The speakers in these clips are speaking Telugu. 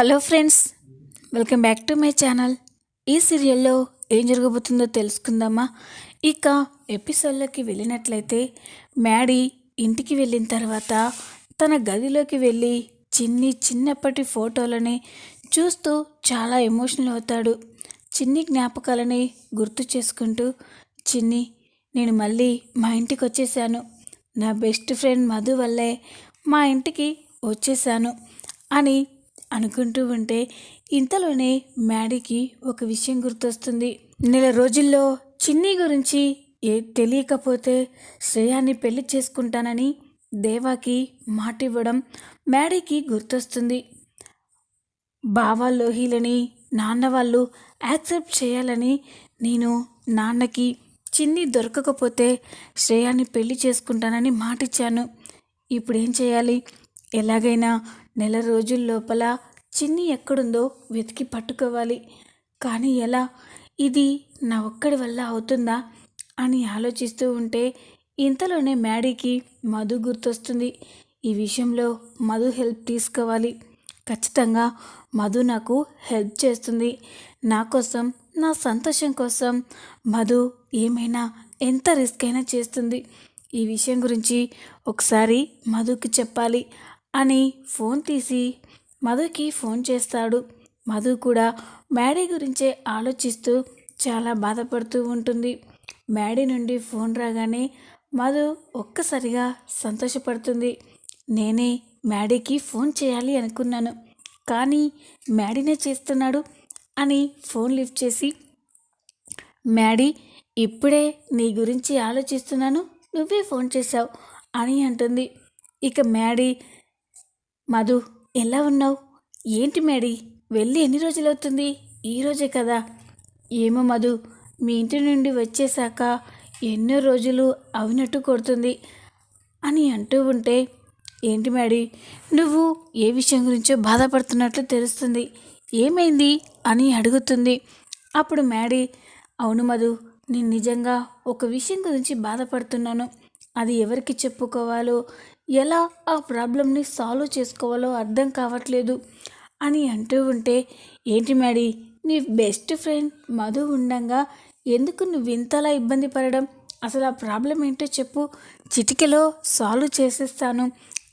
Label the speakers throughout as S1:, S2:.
S1: Hello friends welcome back to my channel. ఈ సీరియల్లో ఏం జరగబోతుందో తెలుసుకుందామా? ఇక ఎపిసోడ్లోకి వెళ్ళినట్లయితే మ్యాడీ ఇంటికి వెళ్ళిన తర్వాత తన గదిలోకి వెళ్ళి చిన్ని చిన్నప్పటి ఫోటోలని చూస్తూ చాలా ఎమోషనల్ అవుతాడు. చిన్ని జ్ఞాపకాలని గుర్తు చేసుకుంటూ చిన్ని నేను మళ్ళీ మా ఇంటికి వచ్చేసాను. నా బెస్ట్ ఫ్రెండ్ మధు వల్లే మా ఇంటికి వచ్చేసాను అని అనుకుంటూ ఉంటే ఇంతలోనే మ్యాడీకి ఒక విషయం గుర్తొస్తుంది. నెల రోజుల్లో చిన్ని గురించి ఏ తెలియకపోతే శ్రేయాన్ని పెళ్ళి చేసుకుంటానని దేవాకి మాట ఇవ్వడం మ్యాడీకి గుర్తొస్తుంది. బావా లోహిలని నాన్న వాళ్ళు యాక్సెప్ట్ చేయాలని నేను నాన్నకి చిన్ని దొరకకపోతే శ్రేయాన్ని పెళ్ళి చేసుకుంటానని మాటిచ్చాను. ఇప్పుడు ఏం చేయాలి? ఎలాగైనా నెల రోజుల లోపల చిన్ని ఎక్కడుందో వెతికి పట్టుకోవాలి. కానీ ఎలా? ఇది నా ఒక్కడి వల్ల అవుతుందా? అని ఆలోచిస్తూ ఉంటే ఇంతలోనే మ్యాడీకి మధు గుర్తొస్తుంది. ఈ విషయంలో మధు హెల్ప్ తీసుకోవాలి. ఖచ్చితంగా మధు నాకు హెల్ప్ చేస్తుంది. నా కోసం నా సంతోషం కోసం మధు ఏమైనా ఎంత రిస్క్ అయినా చేస్తుంది. ఈ విషయం గురించి ఒకసారి మధుకి చెప్పాలి. అని ఫోన్ తీసి మధుకి ఫోన్ చేస్తాడు. మధు కూడా మ్యాడీ గురించే ఆలోచిస్తూ చాలా బాధపడుతూ ఉంటుంది. మ్యాడీ నుండి ఫోన్ రాగానే మధు ఒక్కసారిగా సంతోషపడుతుంది. నేనే మ్యాడీకి ఫోన్ చేయాలి అనుకున్నాను. కానీ మ్యాడీనే చేస్తున్నాడు అని ఫోన్ లిఫ్ట్ చేసి మ్యాడీ ఇప్పుడే నీ గురించి ఆలోచిస్తున్నాను. నువ్వే ఫోన్ చేశావు అని అంటుంది. ఇక మ్యాడీ మధు ఎలా ఉన్నావు? ఏంటి మ్యాడీ వెళ్ళి ఎన్ని రోజులు అవుతుంది ఈరోజే కదా. ఏమో మధు మీ ఇంటి నుండి వచ్చేసాక ఎన్నో రోజులు అవినట్టు కొడుతుంది అని అంటూ ఉంటే ఏంటి మ్యాడీ నువ్వు ఏ విషయం గురించో బాధపడుతున్నట్లు తెలుస్తుంది. ఏమైంది అని అడుగుతుంది. అప్పుడు మేడీ అవును మధు నేను నిజంగా ఒక విషయం గురించి బాధపడుతున్నాను. అది ఎవరికి చెప్పుకోవాలో ఎలా ఆ ప్రాబ్లమ్ని సాల్వ్ చేసుకోవాలో అర్థం కావట్లేదు అని అంటూ ఉంటే ఏంటి మేడీ నీ బెస్ట్ ఫ్రెండ్ మధు ఉండగా ఎందుకు నువ్వు ఇంతలా ఇబ్బంది పడడం? అసలు ఆ ప్రాబ్లం ఏంటో చెప్పు చిటికెలో సాల్వ్ చేసేస్తాను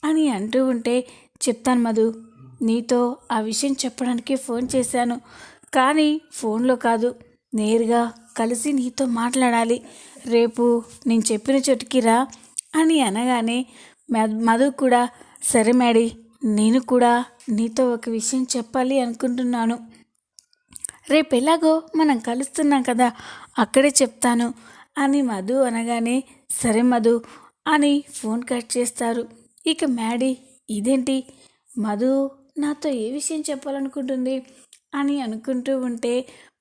S1: అని అంటూ ఉంటే చెప్తాను మధు నీతో ఆ విషయం చెప్పడానికి ఫోన్ చేశాను. కానీ ఫోన్లో కాదు నేరుగా కలిసి నీతో మాట్లాడాలి. రేపు నేను చెప్పిన చోటుకి రా అని అనగానే మధు కూడా సరే మేడీ నేను కూడా నీతో ఒక విషయం చెప్పాలి అనుకుంటున్నాను. రేపు ఎలాగో మనం కలుస్తున్నాం కదా అక్కడే చెప్తాను అని మధు అనగానే సరే మధు అని ఫోన్ కట్ చేస్తారు. ఇక మ్యాడీ ఇదేంటి? మధు నాతో ఏ విషయం చెప్పాలనుకుంటుంది అని అనుకుంటూ ఉంటే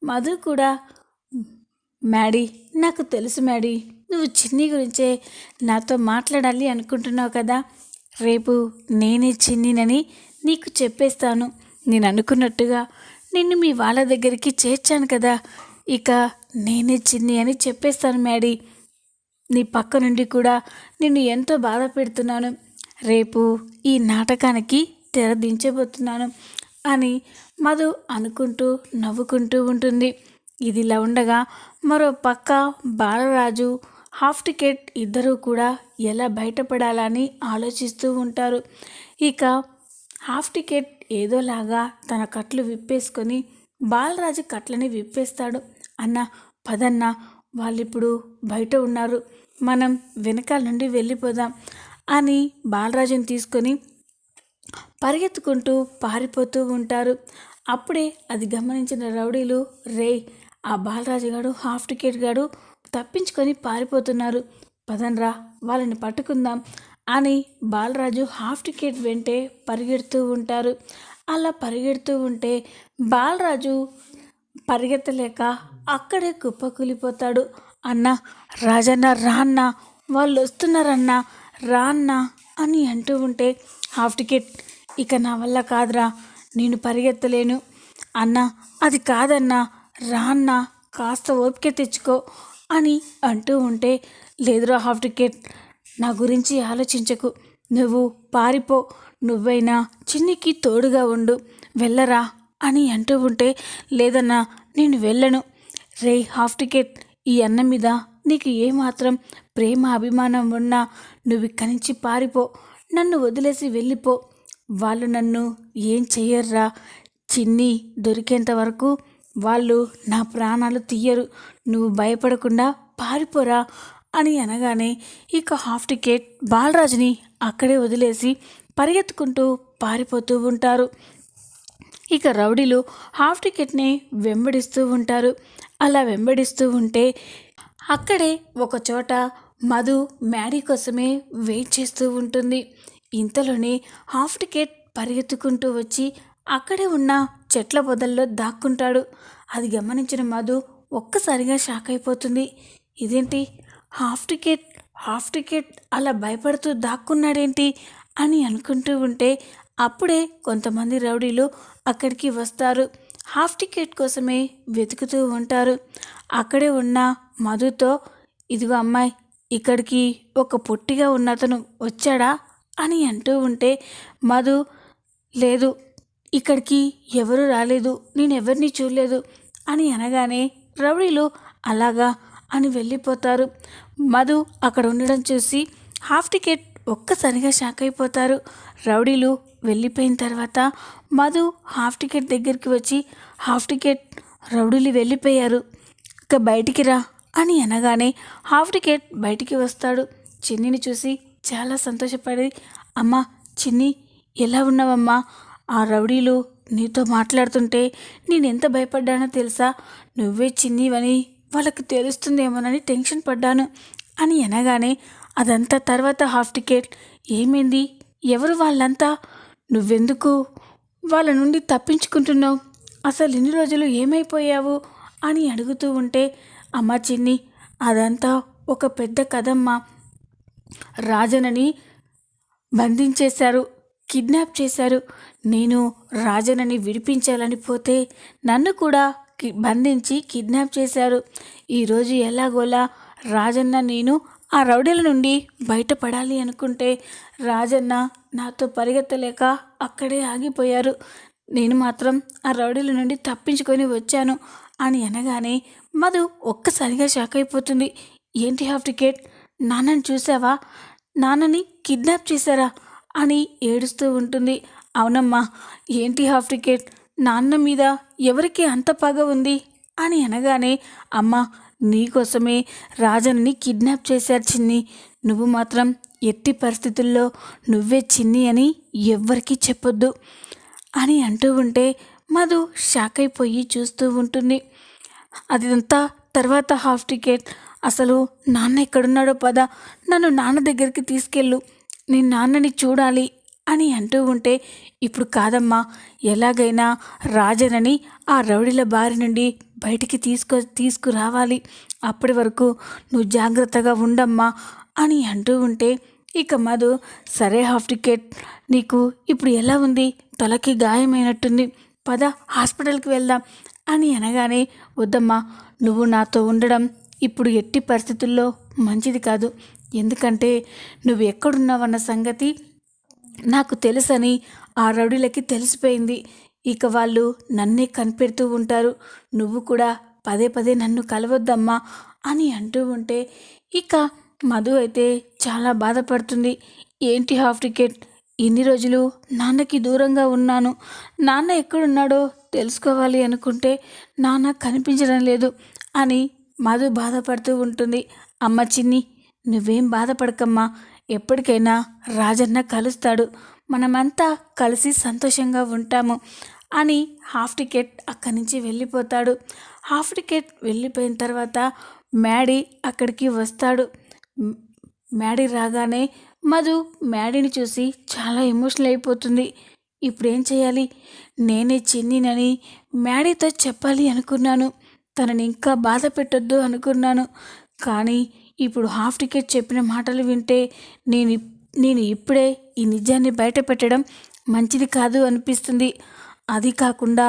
S1: మధు కూడా మ్యాడీ నాకు తెలుసు మ్యాడీ నువ్వు చిన్ని గురించే నాతో మాట్లాడాలి అనుకుంటున్నావు కదా. రేపు నేనే చిన్నినని నీకు చెప్పేస్తాను. నేను అనుకున్నట్టుగా నిన్ను మీ వాళ్ళ దగ్గరికి చేర్చాను కదా. ఇక నేనే చిన్ని అని చెప్పేస్తాను మ్యాడీ. నీ పక్క నుండి కూడా నిన్ను ఎంతో బాధ పెడుతున్నాను. రేపు ఈ నాటకానికి తెరదించబోతున్నాను అని మధు అనుకుంటూ నవ్వుకుంటూ ఉంటుంది. ఇదిలా ఉండగా మరో పక్క బాలరాజు హాఫ్ టికెట్ ఇద్దరూ కూడా ఎలా బయటపడాలని ఆలోచిస్తూ ఉంటారు. ఇక హాఫ్ టికెట్ ఏదోలాగా తన కట్లు విప్పేసుకొని బాలరాజు కట్లని విప్పేస్తాడు అన్న పదన్న వాళ్ళిప్పుడు బయట ఉన్నారు. మనం వెనకాల నుండి వెళ్ళిపోదాం అని బాలరాజుని తీసుకొని పరిగెత్తుకుంటూ పారిపోతూ ఉంటారు. అప్పుడే అది గమనించిన రౌడీలు రే ఆ బాలరాజు గారు హాఫ్ టికెట్ గారు తప్పించుకొని పారిపోతున్నారు. పదన్రా వాళ్ళని పట్టుకుందాం అని బాలరాజు హాఫ్ టికెట్ వెంటే పరిగెడుతూ ఉంటారు. అలా పరిగెడుతూ ఉంటే బాలరాజు పరిగెత్తలేక అక్కడే కుప్పకూలిపోతాడు. అన్న రాజన్న రాన్న వాళ్ళు వస్తున్నారన్న రాన్న అని అంటూ ఉంటే హాఫ్ టికెట్ ఇక నా వల్ల కాదురా నేను పరిగెత్తలేను. అన్న అది కాదన్నా రాన్న కాస్త ఓపిక తెచ్చుకో అని అంటూ ఉంటే లేదురా హాఫ్ టికెట్ నా గురించి ఆలోచించకు. నువ్వు పారిపో నువ్వైనా చిన్నికి తోడుగా ఉండు వెళ్ళరా అని అంటూ ఉంటే లేదన్నా నేను వెళ్ళను. రే హాఫ్ టికెట్ ఈ అన్న మీద నీకు ఏమాత్రం ప్రేమ అభిమానం ఉన్నా నువ్వు ఇక్కడి నుంచి పారిపో నన్ను వదిలేసి వెళ్ళిపో. వాళ్ళు నన్ను ఏం చెయ్యర్రా? చిన్ని దొరికేంత వరకు వాళ్ళు నా ప్రాణాలు తీయరు. నువ్వు భయపడకుండా పారిపోరా అని అనగానే ఇక హాఫ్ టికెట్ బాలరాజుని అక్కడే వదిలేసి పరిగెత్తుకుంటూ పారిపోతూ ఉంటారు. ఇక రౌడీలు హాఫ్ టికెట్ని వెంబడిస్తూ ఉంటారు. అలా వెంబడిస్తూ ఉంటే అక్కడే ఒక చోట మధు మ్యాడీ కోసమే వెయిట్ చేస్తూ ఉంటుంది. ఇంతలోనే హాఫ్ టికెట్ పరిగెత్తుకుంటూ వచ్చి అక్కడే ఉన్న చెట్ల పొదల్లో దాక్కుంటాడు. అది గమనించిన మధు ఒక్కసారిగా షాక్ అయిపోతుంది. ఇదేంటి? హాఫ్ టికెట్ హాఫ్ టికెట్ అలా భయపడుతూ దాక్కున్నాడేంటి అని అనుకుంటూ ఉంటే అప్పుడే కొంతమంది రౌడీలు అక్కడికి వస్తారు. హాఫ్ టికెట్ కోసమే వెతుకుతూ ఉంటారు. అక్కడే ఉన్న మధుతో ఇదిగో అమ్మాయి ఇక్కడికి ఒక పొట్టిగా ఉన్న అతను వచ్చాడా? అని అంటూ ఉంటే మధు లేదు ఇక్కడికి ఎవరు రాలేదు నేను ఎవరిని చూడలేదు అని అనగానే రౌడీలు అలాగా అని వెళ్ళిపోతారు. మధు అక్కడ ఉండడం చూసి హాఫ్ టికెట్ ఒక్కసారిగా షాక్ అయిపోతారు. రౌడీలు వెళ్ళిపోయిన తర్వాత మధు హాఫ్ టికెట్ దగ్గరికి వచ్చి హాఫ్ టికెట్ రౌడీలు వెళ్ళిపోయారు. ఇక బయటికి రా అని అనగానే హాఫ్ టికెట్ బయటికి వస్తాడు. చిన్నిని చూసి చాలా సంతోషపడి అమ్మ చిన్ని ఎలా ఉన్నావమ్మా? ఆ రౌడీలు నీతో మాట్లాడుతుంటే నేను ఎంత భయపడ్డానో తెలుసా? నువ్వే చిన్నివని వాళ్ళకి తెలుస్తుందేమోనని టెన్షన్ పడ్డాను. అని అనగానే అదంతా తర్వాత హాఫ్ టికెట్. ఏమైంది? ఎవరు వాళ్ళంతా? నువ్వెందుకు వాళ్ళ నుండి తప్పించుకుంటున్నావు? అసలు ఇన్ని రోజులు ఏమైపోయావు? అని అడుగుతూ ఉంటే అమ్మ చిన్ని అదంతా ఒక పెద్ద కథమ్మ. రాజనని బంధించేశారు. కిడ్నాప్ చేశారు. నేను రాజనని విడిపించాలని పోతే నన్ను కూడా కి బంధించి కిడ్నాప్ చేశారు. ఈరోజు ఎలాగోలా రాజన్న నేను ఆ రౌడీల నుండి బయటపడాలి అనుకుంటే రాజన్న నాతో పరిగెత్తలేక అక్కడే ఆగిపోయారు. నేను మాత్రం ఆ రౌడీల నుండి తప్పించుకొని వచ్చాను అని అనగానే మధు ఒక్కసారిగా షాక్ అయిపోతుంది. ఏంటి హాఫ్ టికెట్? నాన్నని చూసావా? నాన్నని కిడ్నాప్ చేశారా? అని ఏడుస్తూ ఉంటుంది. అవునమ్మా ఏంటి హాఫ్ టికెట్ నాన్న మీద ఎవరికి అంత పగ ఉంది? అని అనగానే అమ్మ నీకోసమే రాజన్ని కిడ్నాప్ చేశారు చిన్ని. నువ్వు మాత్రం ఎట్టి పరిస్థితుల్లో నువ్వే చిన్ని అని ఎవ్వరికీ చెప్పొద్దు అని అంటూ ఉంటే మధు షాక్ అయిపోయి చూస్తూ ఉంటుంది. అదంతా తర్వాత హాఫ్ టికెట్. అసలు నాన్న ఎక్కడున్నాడో పద. నన్ను నాన్న దగ్గరికి తీసుకెళ్ళు. నేను నాన్నని చూడాలి అని అంటూ ఉంటే ఇప్పుడు కాదమ్మా ఎలాగైనా రాజనని ఆ రౌడీల బారి నుండి బయటికి తీసుకొ తీసుకురావాలి. అప్పటి వరకు నువ్వు జాగ్రత్తగా ఉండమ్మా అని అంటూ ఉంటే ఇక మధు సరే హాఫ్ టికెట్ నీకు ఇప్పుడు ఎలా ఉంది? తలకి గాయమైనట్టుంది. పద హాస్పిటల్కి వెళ్దాం అని అనగానే వద్దమ్మా నువ్వు నాతో ఉండడం ఇప్పుడు ఎట్టి పరిస్థితుల్లో మంచిది కాదు. ఎందుకంటే నువ్వు ఎక్కడున్నావన్న సంగతి నాకు తెలుసని ఆ రౌడీలకి తెలిసిపోయింది. ఇక వాళ్ళు నన్నే కనిపెడుతూ ఉంటారు. నువ్వు కూడా పదే పదే నన్ను కలవద్దమ్మా అని అంటూ ఉంటే ఇక మధు అయితే చాలా బాధపడుతుంది. ఏంటి హాఫ్ టికెట్? ఇన్ని రోజులు నాన్నకి దూరంగా ఉన్నాను. నాన్న ఎక్కడున్నాడో తెలుసుకోవాలి అనుకుంటే నాన్న కనిపించడం లేదు అని మధు బాధపడుతూ ఉంటుంది. అమ్మ చిన్ని నువ్వేం బాధపడకమ్మా. ఎప్పటికైనా రాజన్న కలుస్తాడు. మనమంతా కలిసి సంతోషంగా ఉంటాము అని హాఫ్ టికెట్ అక్కడి నుంచి వెళ్ళిపోతాడు. హాఫ్ టికెట్ వెళ్ళిపోయిన తర్వాత మ్యాడీ అక్కడికి వస్తాడు. మ్యాడీ రాగానే మధు మ్యాడీని చూసి చాలా ఎమోషనల్ అయిపోతుంది. ఇప్పుడు ఏం చేయాలి? నేనే చిన్నినని మ్యాడీతో చెప్పాలి అనుకున్నాను. తనని ఇంకా బాధ పెట్టొద్దు అనుకున్నాను. కానీ ఇప్పుడు హాఫ్ టికెట్ చెప్పిన మాటలు వింటే నేను నేను ఇప్పుడే ఈ నిజాన్ని బయట పెట్టడం మంచిది కాదు అనిపిస్తుంది. అది కాకుండా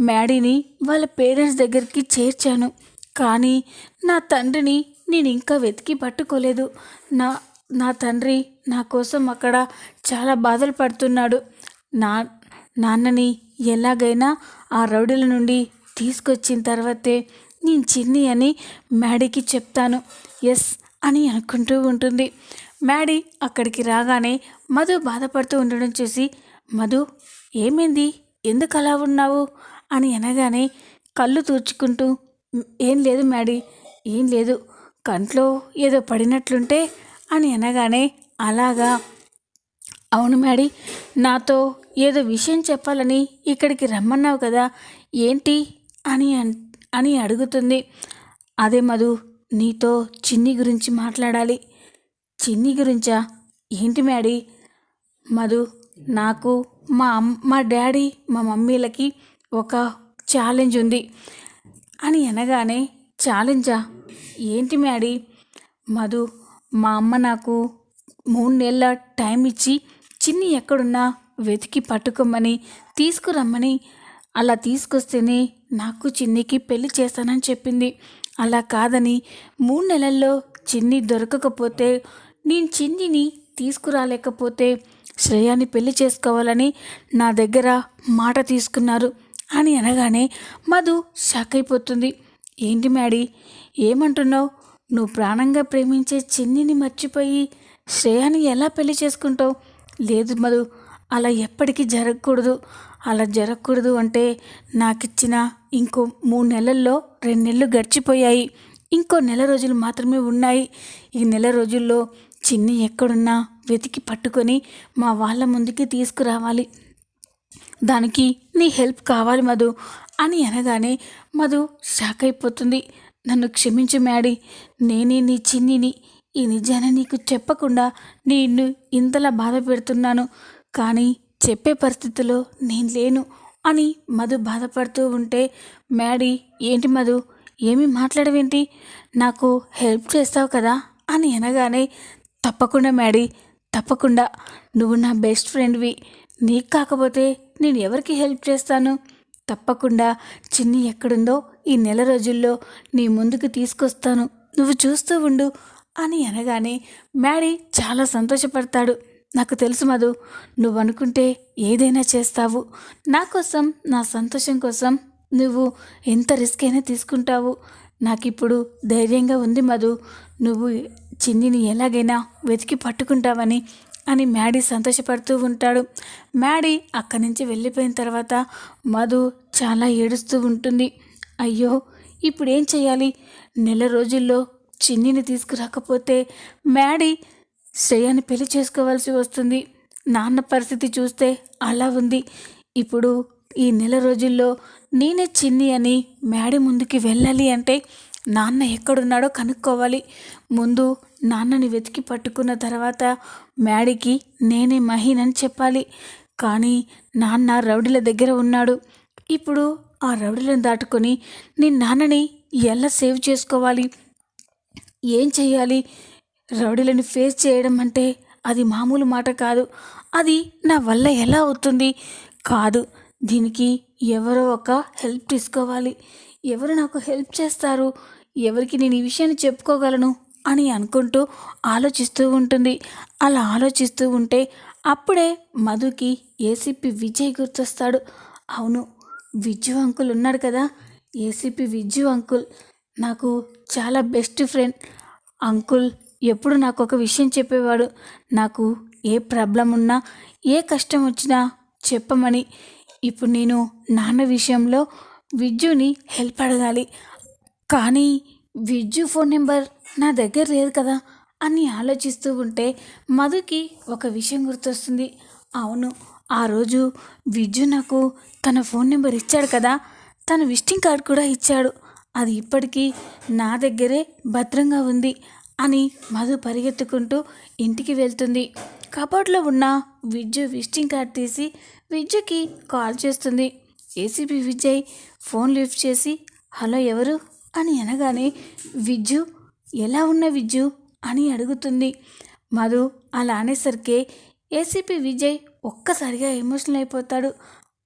S1: మ్యాడీని వాళ్ళ పేరెంట్స్ దగ్గరికి చేర్చాను. కానీ నా తండ్రిని నేను ఇంకా వెతికి పట్టుకోలేదు. నా నా తండ్రి నా కోసం అక్కడ చాలా బాధలు పడుతున్నాడు. నా నాన్నని ఎలాగైనా ఆ రౌడీల నుండి తీసుకొచ్చిన తర్వాతే నేను చిన్ని అని మ్యాడీకి చెప్తాను. ఎస్ అని అనుకుంటూ ఉంటుంది. మ్యాడీ అక్కడికి రాగానే మధు బాధపడుతూ ఉండడం చూసి మధు ఏమైంది? ఎందుకు అలా ఉన్నావు? అని అనగానే కళ్ళు తూర్చుకుంటూ ఏం లేదు మ్యాడీ ఏం లేదు. కంట్లో ఏదో పడినట్లుంటే అని అనగానే అలాగా అవును మ్యాడీ నాతో ఏదో విషయం చెప్పాలని ఇక్కడికి రమ్మన్నావు కదా ఏంటి? అని అని అడుగుతుంది. అదే మధు నీతో చిన్ని గురించి మాట్లాడాలి. చిన్ని గురించా? ఏంటి మ్యాడీ? మధు నాకు మా అమ్ మా డాడీ మా మమ్మీలకి ఒక ఛాలెంజ్ ఉంది. అని అనగానే ఛాలెంజా? ఏంటి మ్యాడీ? మధు మా అమ్మ నాకు మూడు నెలల టైం ఇచ్చి చిన్ని ఎక్కడున్నా వెతికి పట్టుకోమని తీసుకురమ్మని అలా తీసుకొస్తేనే నాకు చిన్నికి పెళ్ళి చేస్తానని చెప్పింది. అలా కాదని మూడు నెలల్లో చిన్ని దొరకకపోతే నేను చిన్నిని తీసుకురాలేకపోతే శ్రేయాని పెళ్ళి చేసుకోవాలని నా దగ్గర మాట తీసుకున్నారు అని అనగానే మధు షాక్ అయిపోతుంది. ఏంటి మ్యాడీ ఏమంటున్నావు? నువ్వు ప్రాణంగా ప్రేమించే చిన్నిని మర్చిపోయి శ్రేయాని ఎలా పెళ్ళి చేసుకుంటావు? లేదు మధు అలా ఎప్పటికీ జరగకూడదు. అలా జరగకూడదు అంటే నాకు ఇచ్చిన ఇంకో మూడు నెలల్లో రెండు నెలలు గడిచిపోయాయి. ఇంకో నెల రోజులు మాత్రమే ఉన్నాయి. ఈ నెల రోజుల్లో చిన్ని ఎక్కడున్నా వెతికి పట్టుకొని మా వాళ్ళ ముందుకి తీసుకురావాలి. దానికి నీ హెల్ప్ కావాలి మధు అని అనగానే మధు షాక్ అయిపోతుంది. నన్ను క్షమించు మ్యాడీ నేనే నీ చిన్నిని. ఈ నిజాన్ని నీకు చెప్పకుండా నిన్ను ఇంతలా బాధ పెడుతున్నాను. కానీ చెప్పే పరిస్థితిలో నేను లేను. అని మధు బాధపడుతూ ఉంటే మ్యాడీ ఏంటి మధు? ఏమీ మాట్లాడవేంటి? నాకు హెల్ప్ చేస్తావు కదా? అని అనగానే తప్పకుండా మ్యాడీ తప్పకుండా. నువ్వు నా బెస్ట్ ఫ్రెండ్వి. నీకు కాకపోతే నేను ఎవరికి హెల్ప్ చేస్తాను? తప్పకుండా. చిన్ని ఎక్కడుందో ఈ నెల రోజుల్లో నీ ముందుకు తీసుకొస్తాను. నువ్వు చూస్తూ ఉండు అని అనగానే మ్యాడీ చాలా సంతోషపడతాడు. నాకు తెలుసు మధు నువ్వు అనుకుంటే ఏదైనా చేస్తావు. నా కోసం నా సంతోషం కోసం నువ్వు ఎంత రిస్క్ అయినా తీసుకుంటావు. నాకు ఇప్పుడు ధైర్యంగా ఉంది మధు నువ్వు చిన్నిని ఎలాగైనా వెతికి పట్టుకుంటావని అని మ్యాడీ సంతోషపడుతూ ఉంటాడు. మ్యాడీ అక్కడి నుంచి వెళ్ళిపోయిన తర్వాత మధు చాలా ఏడుస్తూ ఉంటుంది. అయ్యో ఇప్పుడు ఏం చేయాలి నెల రోజుల్లో చిన్నిని తీసుకురాకపోతే మ్యాడీ శ్రేయాన్ని పెళ్ళి చేసుకోవాల్సి వస్తుంది. నాన్న పరిస్థితి చూస్తే అలా ఉంది. ఇప్పుడు ఈ నెల రోజుల్లో నేనే చిన్ని అని మ్యాడీ ముందుకి వెళ్ళాలి అంటే నాన్న ఎక్కడున్నాడో కనుక్కోవాలి. ముందు నాన్నని వెతికి పట్టుకున్న తర్వాత మ్యాడీకి నేనే మహీన్ అని చెప్పాలి. కానీ నాన్న రౌడీల దగ్గర ఉన్నాడు. ఇప్పుడు ఆ రౌడీలను దాటుకొని నీ నాన్నని ఎలా సేవ్ చేసుకోవాలి? ఏం చేయాలి రౌడీలను ఫేస్ చేయడం అంటే అది మామూలు మాట కాదు. అది నా వల్ల ఎలా అవుతుంది? కాదు దీనికి ఎవరో ఒక హెల్ప్ తీసుకోవాలి. ఎవరు నాకు హెల్ప్ చేస్తారు? ఎవరికి నేను ఈ విషయాన్ని చెప్పుకోగలను అని అనుకుంటూ ఆలోచిస్తూ ఉంటుంది. అలా ఆలోచిస్తూ ఉంటే అప్పుడే మధుకి ఏసీపీ విజయ్ గుర్తొస్తాడు. అవును విజ్జు అంకుల్ ఉన్నాడు కదా? ఏసీపీ విజ్జు అంకుల్ నాకు చాలా బెస్ట్ ఫ్రెండ్. అంకుల్ ఎప్పుడు నాకు ఒక విషయం చెప్పేవాడు. నాకు ఏ ప్రాబ్లం ఉన్నా ఏ కష్టం వచ్చినా చెప్పమని. ఇప్పుడు నేను నాన్న విషయంలో విద్యుని హెల్ప్ అడగాలి. కానీ విద్యు ఫోన్ నెంబర్ నా దగ్గర లేదు కదా అని ఆలోచిస్తూ ఉంటే మధుకి ఒక విషయం గుర్తొస్తుంది. అవును ఆ రోజు విద్యు నాకు తన ఫోన్ నెంబర్ ఇచ్చాడు కదా. తన విజిటింగ్ కార్డ్ కూడా ఇచ్చాడు. అది ఇప్పటికీ నా దగ్గరే భద్రంగా ఉంది. అని మధు పరిగెత్తుకుంటూ ఇంటికి వెళ్తుంది. కబోర్డ్లో ఉన్న విజ్జు విజిటింగ్ కార్డ్ తీసి విజ్జుకి కాల్ చేస్తుంది. ఏసీబీ విజయ్ ఫోన్ లిఫ్ట్ చేసి హలో ఎవరు? అని అనగానే విజ్జు ఎలా ఉన్న విజ్జు అని అడుగుతుంది. మధు అలా అనేసరికే ఏసీపీ విజయ్ ఒక్కసారిగా ఎమోషనల్ అయిపోతాడు.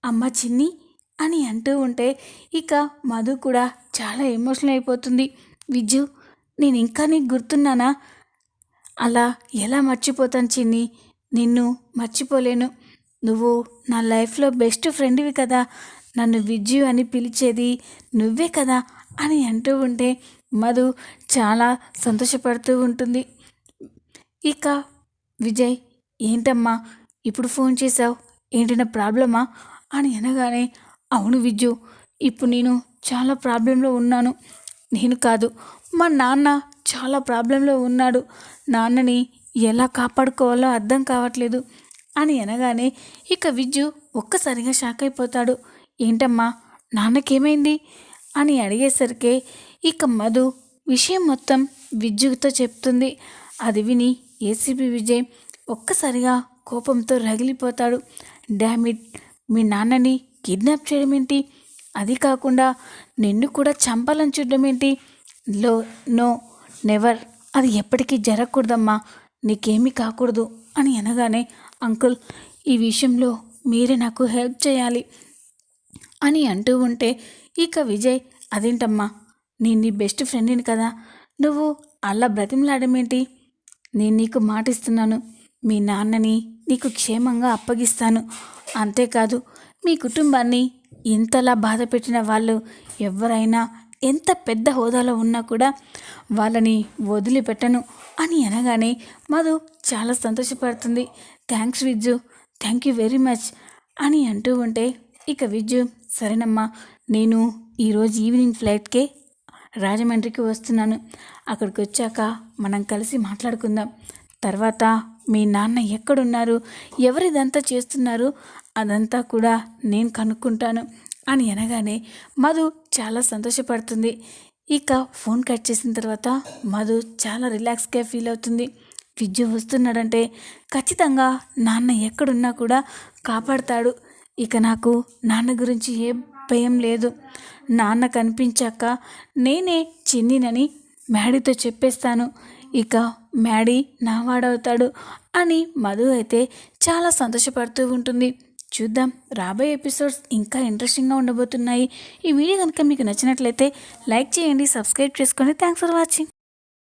S1: అమ్మ చిన్ని అని అంటూ ఉంటే ఇక మధు కూడా చాలా ఎమోషనల్ అయిపోతుంది. విజ్జు నేను ఇంకా నీకు గుర్తున్నానా? అలా ఎలా మర్చిపోతాను చిన్ని? నిన్ను మర్చిపోలేను. నువ్వు నా లైఫ్లో బెస్ట్ ఫ్రెండ్వి కదా. నన్ను విజ్జు అని పిలిచేది నువ్వే కదా అని అంటూ ఉంటే మధు చాలా సంతోషపడుతూ ఉంటుంది. ఇక విజయ్ ఏంటమ్మా ఇప్పుడు ఫోన్ చేశావు? ఏంటి నా ప్రాబ్లమా? అని అనగానే అవును విజ్జు ఇప్పుడు నేను చాలా ప్రాబ్లంలో ఉన్నాను. నేను కాదు మా నాన్న చాలా ప్రాబ్లంలో ఉన్నాడు. నాన్నని ఎలా కాపాడుకోవాలో అర్థం కావట్లేదు అని అనగానే ఇక విజ్జు ఒక్కసారిగా షాక్ అయిపోతాడు. ఏంటమ్మా నాన్నకేమైంది? అని అడిగేసరికి ఇక మధు విషయం మొత్తం విజ్జుతో చెప్తుంది. అది విని ఏసీబీ విజయ్ ఒక్కసారిగా కోపంతో రగిలిపోతాడు. డామిట్ మీ నాన్నని కిడ్నాప్ చేయడం ఏంటి అది కాకుండా నిన్ను కూడా చంపాలని చూడడం ఏంటి లో నో నెవర్. అది ఎప్పటికీ జరగకూడదమ్మా. నీకేమీ కాకూడదు అని అనగానే అంకుల్ ఈ విషయంలో మీరే నాకు హెల్ప్ చేయాలి అని అంటూ ఉంటే ఇక విజయ్ అదేంటమ్మా? నేను నీ బెస్ట్ ఫ్రెండ్ని కదా. నువ్వు అలా బ్రతిమలాడమేంటి? నేను నీకు మాటిస్తున్నాను. మీ నాన్నని నీకు క్షేమంగా అప్పగిస్తాను. అంతేకాదు మీ కుటుంబాన్ని ఇంతలా బాధ పెట్టిన వాళ్ళు ఎవరైనా ఎంత పెద్ద హోదాలో ఉన్నా కూడా వాళ్ళని వదిలిపెట్టను అని అనగానే మధు చాలా సంతోషపడుతుంది. Thanks Vijju thank you very much అని అంటూ ఉంటే ఇక విజ్జు సరేనమ్మా నేను ఈరోజు ఈవినింగ్ ఫ్లైట్కే రాజమండ్రికి వస్తున్నాను. అక్కడికి వచ్చాక మనం కలిసి మాట్లాడుకుందాం. తర్వాత మీ నాన్న ఎక్కడున్నారు? ఎవరిదంతా చేస్తున్నారు? అదంతా కూడా నేను కనుక్కుంటాను. అని అనగానే మధు చాలా సంతోషపడుతుంది. ఇక ఫోన్ కట్ చేసిన తర్వాత మధు చాలా రిలాక్స్గా ఫీల్ అవుతుంది. విద్యు వస్తున్నాడంటే ఖచ్చితంగా నాన్న ఎక్కడున్నా కూడా కాపాడతాడు. ఇక నాకు నాన్న గురించి ఏ భయం లేదు. నాన్న కనిపించాక నేనే చిన్నినని మ్యాడీతో చెప్పేస్తాను. ఇక మ్యాడీ నా వాడవుతాడు అని మధు అయితే చాలా సంతోషపడుతూ ఉంటుంది. చూద్దాం. రాబోయే ఎపిసోడ్స్ ఇంకా ఇంట్రెస్టింగ్గా ఉండబోతున్నాయి. ఈ వీడియో కనుక మీకు నచ్చినట్లయితే లైక్ చేయండి సబ్స్క్రైబ్ చేసుకోండి. Thanks for watching